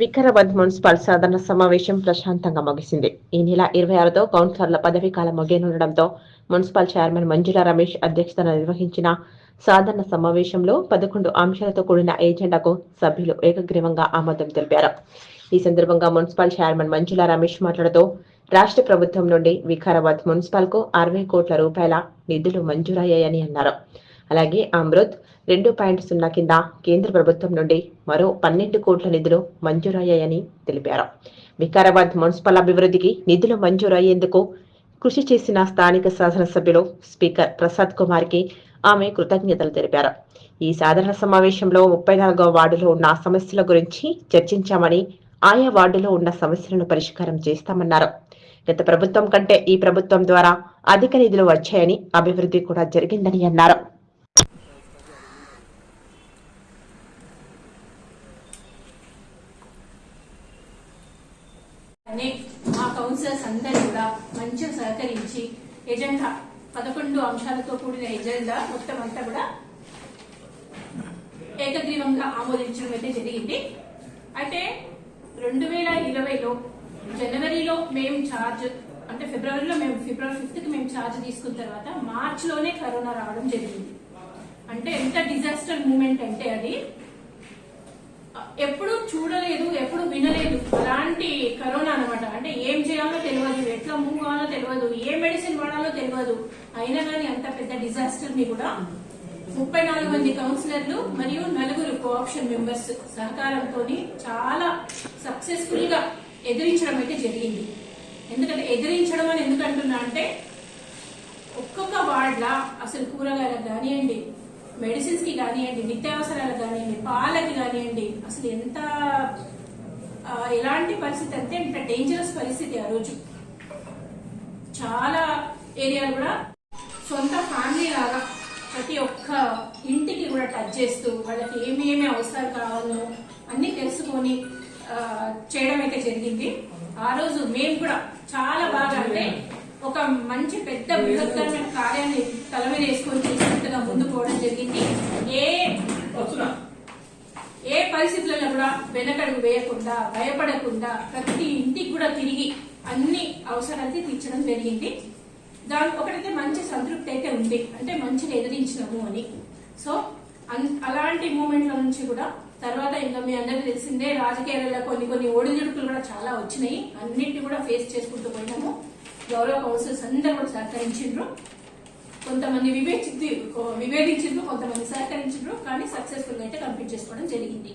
Vikarabad municipal సాధారణ సమావేశం ప్రశాంతంగా ముగిసింది. ఈ నెల ఇరవై ఆరుతో కౌన్సిలర్ల పదవి కాలం ముగియనుండడంతో మున్సిపల్ చైర్మన్ మంజుల రమేష్ అధ్యక్షతన నిర్వహించిన సాధారణ సమావేశంలో పదకొండు అంశాలతో కూడిన ఎజెండాకు సభ్యులు ఏకగ్రీవంగా ఆమోదం తెలిపారు. ఈ సందర్భంగా మున్సిపల్ చైర్మన్ మంజుల రమేష్ మాట్లాడుతూ రాష్ట్ర ప్రభుత్వం నుండి వికారాబాద్ మున్సిపల్కు అరవై కోట్ల రూపాయల నిధులు మంజూరయ్యాయని అన్నారు. అలాగే అమృత్ రెండు పాయింట్ సున్నా కింద కేంద్ర ప్రభుత్వం నుండి మరో పన్నెండు కోట్ల నిధులు మంజూరయ్యాయని తెలిపారు. వికారాబాద్ మున్సిపల్ అభివృద్ధికి నిధులు మంజూరయ్యేందుకు కృషి చేసిన స్థానిక శాసనసభ్యులు స్పీకర్ ప్రసాద్ కుమార్కి ఆమె కృతజ్ఞతలు తెలిపారు. ఈ సాధారణ సమావేశంలో ముప్పై నాలుగవ వార్డులో ఉన్న సమస్యల గురించి చర్చించామని ఆయా వార్డులో ఉన్న సమస్యలను పరిష్కారం చేస్తామన్నారు. గత ప్రభుత్వం కంటే ఈ ప్రభుత్వం ద్వారా అధిక నిధులు వచ్చాయని అభివృద్ధి కూడా జరిగిందని అన్నారు. అనే మా కౌన్సిలర్స్ అందరూ కూడా మంచిగా సహకరించి ఎజెండా పదకొండు అంశాలతో కూడిన ఎజెండా మొత్తం అంతా కూడా ఏకగ్రీవంగా ఆమోదించడం అయితే జరిగింది. అయితే రెండు వేల ఇరవైలో జనవరిలో మేము ఛార్జ్ అంటే ఫిబ్రవరిలో మేము ఫిబ్రవరి ఫిఫ్త్కి మేము ఛార్జ్ తీసుకున్న తర్వాత మార్చ్లోనే కరోనా రావడం జరిగింది. అంటే ఎంత డిజాస్టర్ మూమెంట్ అంటే అది ఎప్పుడు చూడలేదు ఎప్పుడు వినలేదు అలాంటి కరోనా అన్నమాట అంటే ఏం చేయాలో తెలియదు ఎట్లా మూవ్ కావాలో తెలియదు ఏ మెడిసిన్ వాడాలో తెలియదు. అయినా కానీ అంత పెద్ద డిజాస్టర్ని కూడా ముప్పై నాలుగు మంది కౌన్సిలర్లు మరియు నలుగురు కోఆప్షన్ మెంబర్స్ సహకారంతో చాలా సక్సెస్ఫుల్గా ఎదిరించడం అయితే జరిగింది. ఎందుకంటే ఎదిరించడం అని ఎందుకంటున్నా అంటే ఒక్కొక్క వార్డ్లా అసలు కూరగాయలకు కానివ్వండి మెడిసిన్స్కి కానివ్వండి నిత్యావసరాలకు కానివ్వండి పాలకి కానివ్వండి అసలు ఎంత ఎలాంటి పరిస్థితి అంటే ఇంత డేంజరస్ పరిస్థితి ఆ రోజు. చాలా ఏరియాలు కూడా సొంత ఫ్యామిలీ లాగా ప్రతి ఒక్క ఇంటికి కూడా టచ్ చేస్తూ వాళ్ళకి ఏమేమి అవసరాలు కావాలో అన్ని తెలుసుకొని చేయడం అయితే జరిగింది. ఆ రోజు మేము కూడా చాలా బాగా అంటే ఒక మంచి పెద్ద బృహత్తరమైన కార్యాన్ని తల మీద వేసుకొని చేసినట్టుగా ముందు పోవడం జరిగింది. ఏ ఏ పరిస్థితులలో కూడా వెనకడుగు వేయకుండా భయపడకుండా ప్రతి ఇంటికి కూడా తిరిగి అన్ని అవసరాలకి తీర్చడం జరిగింది. దాని ఒకటైతే మంచి సంతృప్తి అయితే ఉంది. అంటే మంచిని ఎదిరించినాము అని. సో అన్- అలాంటి మూమెంట్ల నుంచి కూడా తర్వాత ఇంకా మీ అందరికీ తెలిసిందే రాజకీయాలలో కొన్ని కొన్ని ఒడిదుడుకులు కూడా చాలా వచ్చినాయి. అన్నింటినీ కూడా ఫేస్ చేసుకుంటూ పోయినాము. గౌరవ కౌన్సిల్స్ అందరూ కూడా సహకరించారు కొంతమంది వివేచి వివేదించారు కొంతమంది సహకరించిండ్రు. కానీ సక్సెస్ఫుల్గా అయితే కంప్లీట్ చేసుకోవడం జరిగింది.